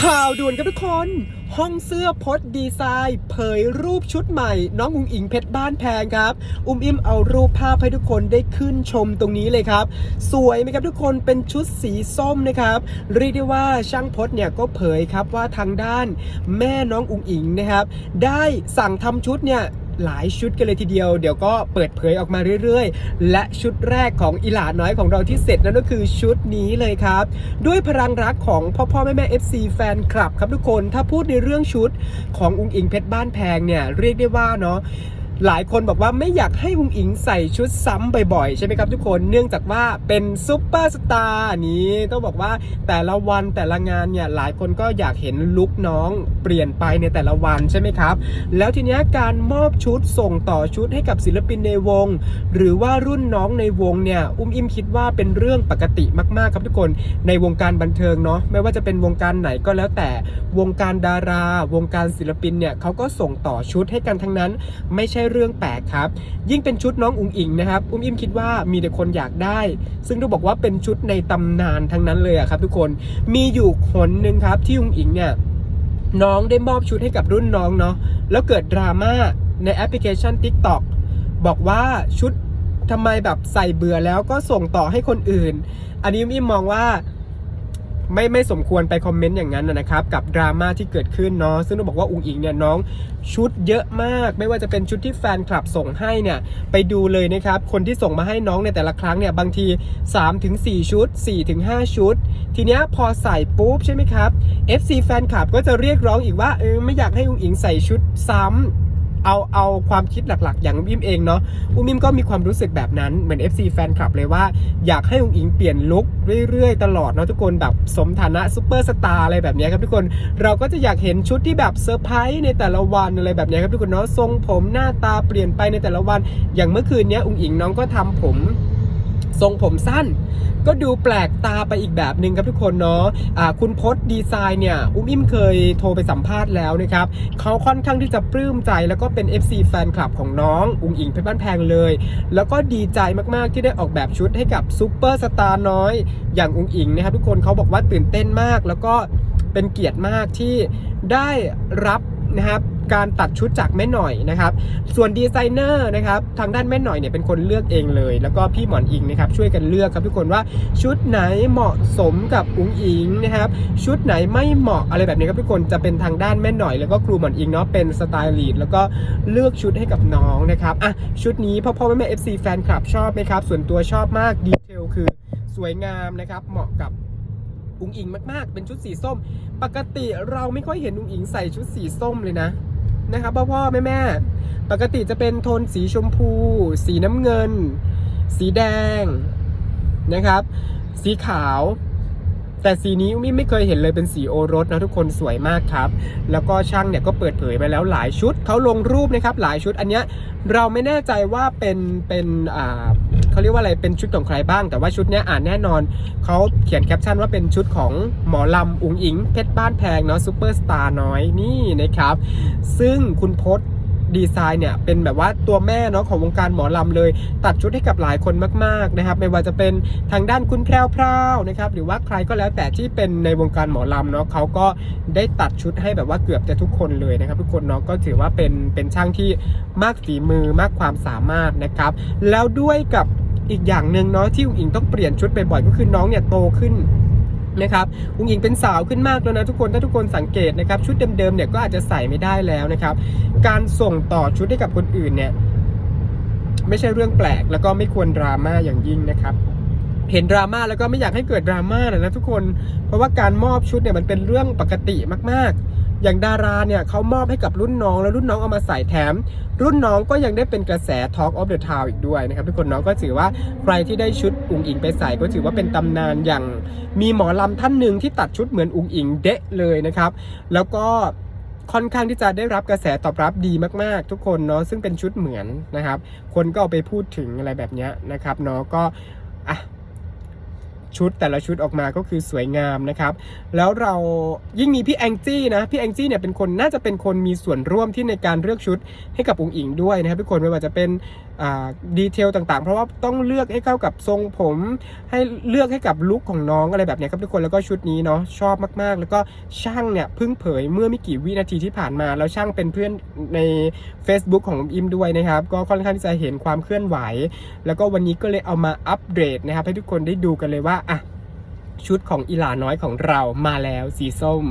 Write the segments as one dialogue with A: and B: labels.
A: ข่าวด่วนครับทุกคน ห้องเสื้อพดดีไซน์ เผยรูปชุดใหม่ น้องอุ้งอิงเพชรบ้านแพงครับ อุ้มอิมเอารูปภาพให้ทุกคนได้ขึ้นชมตรงนี้เลยครับ สวยไหมครับทุกคนเป็นชุดสีส้มนะครับ เรียกได้ว่าช่างพดเนี่ยก็เผยครับว่าทางด้าน แม่น้องอุ้งอิงนะครับ ได้สั่งทำชุดเนี่ย หลายชุดกันเลยทีเดียว เดี๋ยวก็เปิดเผยออกมาเรื่อยๆ และชุดแรกของอิหลาน้อยของเราที่เสร็จนั่นก็คือชุดนี้เลยครับ ด้วยพลังรักของพ่อพ่อแม่แม่ FC แฟนคลับครับทุกคนถ้าพูดในเรื่องชุดของอุงอิงเพชรบ้านแพงเนี่ยเรียกได้ว่าเนาะ หลายคนบอกว่าไม่อยากให้อุงอิงใส่ชุดซ้ำบ่อยๆ ใช่ไหมครับทุกคนเนื่องจากว่าเป็นซุปเปอร์สตาร์นี้ต้องบอกว่าแต่ละวันแต่ละงานเนี่ยหลายคนก็อยากเห็นลุคน้องเปลี่ยนไปในแต่ละวันใช่ไหมครับ แล้วทีเนี้ยการมอบชุดส่งต่อชุดให้กับศิลปินในวง หรือว่ารุ่นน้องในวงเนี่ยอุ้มอิมคิดว่าเป็นเรื่องปกติมากๆ ครับทุกคนในวงการบันเทิงเนาะไม่ว่าจะเป็นวงการไหนก็แล้วแต่วงการดารา วงการศิลปินเนี่ยเขาก็ส่งต่อชุดให้กันทั้งนั้น ไม่ใช่เรื่องแปลกครับ ยิ่งเป็นชุดน้องอุ๋งอิงนะครับ อุ้มอิมคิดว่ามีแต่คนอยากได้ ซึ่งต้องบอกว่าเป็นชุดในตำนานทั้งนั้นเลยอะครับ ทุกคน มีอยู่คนหนึ่งครับที่อุ๋งอิงเนี่ยน้องได้มอบชุดให้กับรุ่นน้องเนาะ แล้วเกิดดราม่าในแอปพลิเคชัน TikTok บอกว่าชุดทำไมแบบใส่เบื่อแล้วก็ส่งต่อให้คนอื่น อันนี้มิมมองว่า ไม่ไม่สมควรไปคอมเมนต์อย่างนั้นนะครับ กับดราม่าที่เกิดขึ้นเนาะซึ่งต้องบอกว่าอุงอิงเนี่ยน้องชุดเยอะมาก ไม่ว่าจะเป็นชุดที่แฟนคลับส่งให้เนี่ยไปดูเลยนะครับ คนที่ส่งมาให้น้องในแต่ละครั้งเนี่ยบางที 3-4 ชุด 4-5 ชุด ทีเนี้ยพอใส่ปุ๊บใช่ไหมครับ FC แฟนคลับก็จะเรียกร้องอีกว่าเออไม่อยากให้อุงอิงใส่ชุดซ้ำ เอาเอาความคิดหลักๆ อย่างอุ้มอิมเองเนาะอุ้มอิมก็มีความรู้สึกแบบนั้นเหมือน FC แฟนคลับเลยว่าอยากให้อุงอิงเปลี่ยนลุคเรื่อยๆ ตลอดเนาะทุกคนแบบสมฐานะซูเปอร์สตาร์อะไรแบบนี้ครับทุกคนเราก็จะอยากเห็นชุดที่แบบเซอร์ไพรส์ในแต่ละวันอะไรแบบนี้ครับทุกคนเนาะทรงผมหน้าตาเปลี่ยนไปในแต่ละวัน อย่างเมื่อคืนเนี้ยอุงอิงน้องก็ทำผม ทรงผมสั้น ก็ดูแปลกตาไปอีกแบบหนึ่งครับทุกคนเนาะะคุณพศดีไซน์เนี่ยอุ้มอิมเคยโทรไปสัมภาษณ์แล้วนะครับเขาค่อนข้างที่จะปลื้มใจแล้วก็เป็น FC แฟนคลับของน้องอุ้งอิงเพชรบ้านแพงเลย แล้วก็ดีใจมากๆที่ได้ออกแบบชุดให้กับซูเปอร์สตาร์น้อย อย่างอุ้งอิงนะครับทุกคนเขาบอกว่าตื่นเต้นมาก แล้วก็เป็นเกียรติมากที่ได้รับนะครับ การตัดชุดจากแม่หน่อยนะครับ ส่วนดีไซเนอร์นะครับทางด้านแม่หน่อยเนี่ยเป็นคนเลือกเองเลย แล้วก็พี่หมอนอิงนะครับช่วยกันเลือกครับทุกคนว่าชุดไหนเหมาะสมกับอุ๋งอิงนะครับชุดไหนไม่เหมาะอะไรแบบนี้ครับทุกคนจะเป็นทางด้านแม่หน่อย แล้วก็ครูหมอนอิงเนาะเป็นสไตลิสต์แล้วก็เลือกชุดให้กับน้องนะครับอะชุดนี้พ่อพ่อแม่แม่เอฟซีแฟนคลับชอบไหมครับส่วนตัวชอบมากดีเทลคือสวยงามนะครับเหมาะกับอุ๋งอิงมากๆ เป็นชุดสีส้ม ปกติเราไม่ค่อยเห็นอุ๋งอิงใส่ชุดสีส้มเลยนะ นะครับพ่อพ่อแม่แม่ปกติจะเป็นโทนสีชมพู สีน้ำเงิน สีแดงนะครับ สีขาว แต่สีนี้อุ้มไม่เคยเห็นเลยเป็นสีโอรสนะทุกคนสวยมากครับ แล้วก็ช่างเนี่ยก็เปิดเผยไปแล้วหลายชุดเขาลงรูปนะครับหลายชุดอันเนี้ยเราไม่แน่ใจว่าเป็นเป็นอ่าเขาเรียกว่าอะไรเป็นชุดของใครบ้าง แต่ว่าชุดเนี้ยอ่านแน่นอนเขาเขียนแคปชั่นว่าเป็นชุดของหมอลำอุงอิงเพชรบ้านแพงเนาะซูเปอร์สตาร์น้อยนี่นะครับ ซึ่งคุณพศ ดีไซน์เนี่ยเป็นแบบว่าตัวแม่เนาะของวงการหมอลำเลย ตัดชุดให้กับหลายคนมากๆนะครับไม่ว่าจะเป็นทางด้านคุณแพรวพราวนะครับหรือว่าใครก็แล้วแต่ที่เป็นในวงการหมอลำเนาะเขาก็ได้ตัดชุดให้แบบว่าเกือบจะทุกคนเลยนะครับ ทุกคนเนาะก็ถือว่าเป็นเป็นช่างที่มากฝีมือมากความสามารถนะครับ แล้วด้วยกับอีกอย่างหนึ่งเนาะที่อุ๋งอิงต้องเปลี่ยนชุดบ่อยๆก็คือน้องเนี่ยโตขึ้น นะครับอุ้งอิงเป็นสาวขึ้นมากแล้วนะทุกคนถ้าทุกคนสังเกตนะครับชุดเดิมๆเนี่ยก็อาจจะใส่ไม่ได้แล้วนะครับ การส่งต่อชุดให้กับคนอื่นเนี่ยไม่ใช่เรื่องแปลกแล้วก็ไม่ควรดราม่าอย่างยิ่งนะครับเห็นดราม่าแล้วก็ไม่อยากให้เกิดดราม่านะนะทุกคน เพราะว่าการมอบชุดเนี่ยมันเป็นเรื่องปกติมากๆ อย่างดาราเนี่ยเขามอบให้กับรุ่นน้องแล้วรุ่นน้องเอามาใส่แถม รุ่นน้องก็ยังได้เป็นกระแส Talk of the Town อีกด้วยนะครับทุกคนน้องก็ถือว่าใครที่ได้ชุดอุ๋งอิงไปใส่ก็ถือว่าเป็นตำนานอย่างมีหมอลำท่านหนึ่งที่ตัดชุดเหมือนอุ๋งอิงเดะเลยนะครับ แล้วก็ค่อนข้างที่จะได้รับกระแสตอบรับดีมากๆ ทุกคนเนาะซึ่งเป็นชุดเหมือนนะครับ คนก็เอาไปพูดถึงอะไรแบบนี้นะครับเนาะก็อะ ชุดแต่ละชุดออกมาก็คือสวยงามนะครับ แล้วเรายิ่งมีพี่แองจี้นะพี่แองจี้เนี่ยเป็นคนน่าจะเป็นคนมีส่วนร่วมที่ในการเลือกชุดให้กับอุ๋งอิงด้วยนะครับทุกคนไม่ว่าจะเป็นดีเทลต่างๆ เพราะว่าต้องเลือกให้เข้ากับทรงผม ให้เลือกให้กับลุคของน้องอะไรแบบนี้ครับทุกคนแล้วก็ชุดนี้เนาะชอบมากๆ แล้วก็ช่างเนี่ยเพิ่งเผยเมื่อไม่กี่วินาทีที่ผ่านมา แล้วช่างเป็นเพื่อนใน Facebook ของอิมด้วยนะครับ ก็ค่อนข้างที่จะเห็นความเคลื่อนไหว แล้วก็วันนี้ก็เลยเอามาอัปเดตนะครับ ให้ทุกคนได้ดูกันเลยว่าอะชุดของอีหลาน้อยของเรามาแล้วสีส้ม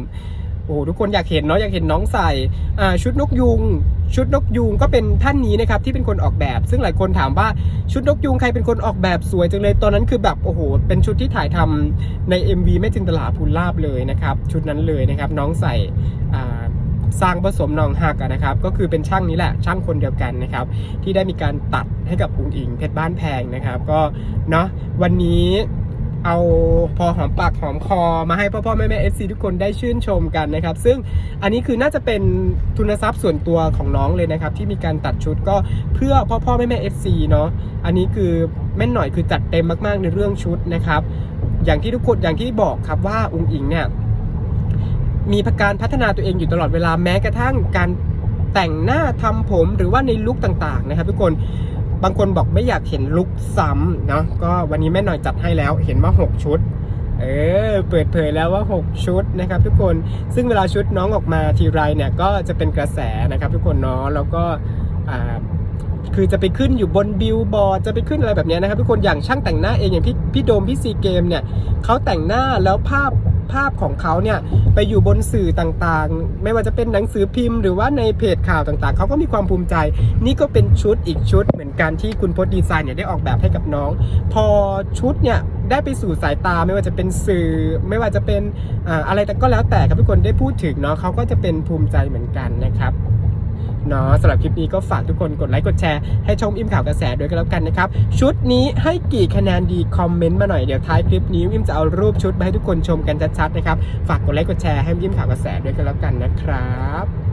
A: โอ้โหทุกคนอยากเห็นเนาะอยากเห็นน้องใส่ชุดนกยุง ชุดนกยุงก็เป็นท่านนี้นะครับที่เป็นคนออกแบบ ซึ่งหลายคนถามว่าชุดนกยุงใครเป็นคนออกแบบสวยจังเลยตอนนั้นคือแบบโอ้โหเป็นชุดที่ถ่ายทำใน MV แม่จินตลาภูลาบเลยนะครับชุดนั้นเลยนะครับน้องใส่สร้างผสมนองหักนะครับก็คือเป็นช่างนี้แหละช่างคนเดียวกันนะครับที่ได้มีการตัดให้กับอุ๋งอิงเพชรบ้านแพงนะครับก็เนาะวันนี้ เอาพอหอมปากหอมคอมาให้พ่อพ่อแม่แม่เอฟซีทุกคนได้ชื่นชมกันนะครับ ซึ่งอันนี้คือน่าจะเป็นทุนทรัพย์ส่วนตัวของน้องเลยนะครับ ที่มีการตัดชุดก็เพื่อพ่อพ่อแม่แม่เอฟซีเนาะอันนี้คือแม่นหน่อยคือจัดเต็มมาก ๆ ในเรื่องชุดนะครับ อย่างที่ทุกคนอย่างที่บอกครับว่าอุ๋งอิงเนี่ยมีการพัฒนาตัวเองอยู่ตลอดเวลาแม้กระทั่งการแต่งหน้าทำผมหรือว่าในลุคต่างๆนะครับ ทุกคน บางคนบอกไม่อยากเห็นลุคซ้ำเนาะก็วันนี้แม่หน่อยจัดให้แล้วเห็นว่า 6 ชุด เออ เปิดเผยแล้วว่า 6 ชุดนะครับ ทุกคนซึ่งเวลาชุดน้องออกมาทีไรเนี่ยก็จะเป็นกระแสนะครับ ทุกคนเนาะแล้วก็อ่าคือจะไปขึ้นอยู่บนบิลบอร์ดจะไปขึ้นอะไรแบบนี้นะครับ ทุกคนอย่างช่างแต่งหน้าเองอย่างพี่พี่โดมพี่ซีเกมเนี่ยเขาแต่งหน้าแล้วภาพ ภาพของเขาเนี่ยไปอยู่บนสื่อต่างๆ ไม่ว่าจะเป็นหนังสือพิมพ์หรือว่าในเพจข่าวต่างๆ เขาก็มีความภูมิใจ นี่ก็เป็นชุดอีกชุดเหมือนกันที่คุณพจน์ดีไซน์เนี่ยได้ออกแบบให้กับน้อง พอชุดเนี่ยได้ไปสู่สายตาไม่ว่าจะเป็นสื่อ ไม่ว่าจะเป็นอะไรแต่ก็แล้วแต่ครับทุกคนได้พูดถึงเนาะเขาก็จะเป็นภูมิใจเหมือนกันนะครับ เนาะสำหรับคลิปนี้ก็ฝากทุกคนกดไลค์กดแชร์ให้ชมอิมข่าวกระแสด้วยกันแล้วกันนะครับ ชุดนี้ให้กี่คะแนนดีคอมเมนต์มาหน่อยเดี๋ยวท้ายคลิปนี้อิมจะเอารูปชุดมาให้ทุกคนชมกันชัดๆนะครับฝากกดไลค์กดแชร์ให้อิมข่าวกระแสด้วยกันแล้วกันนะครับ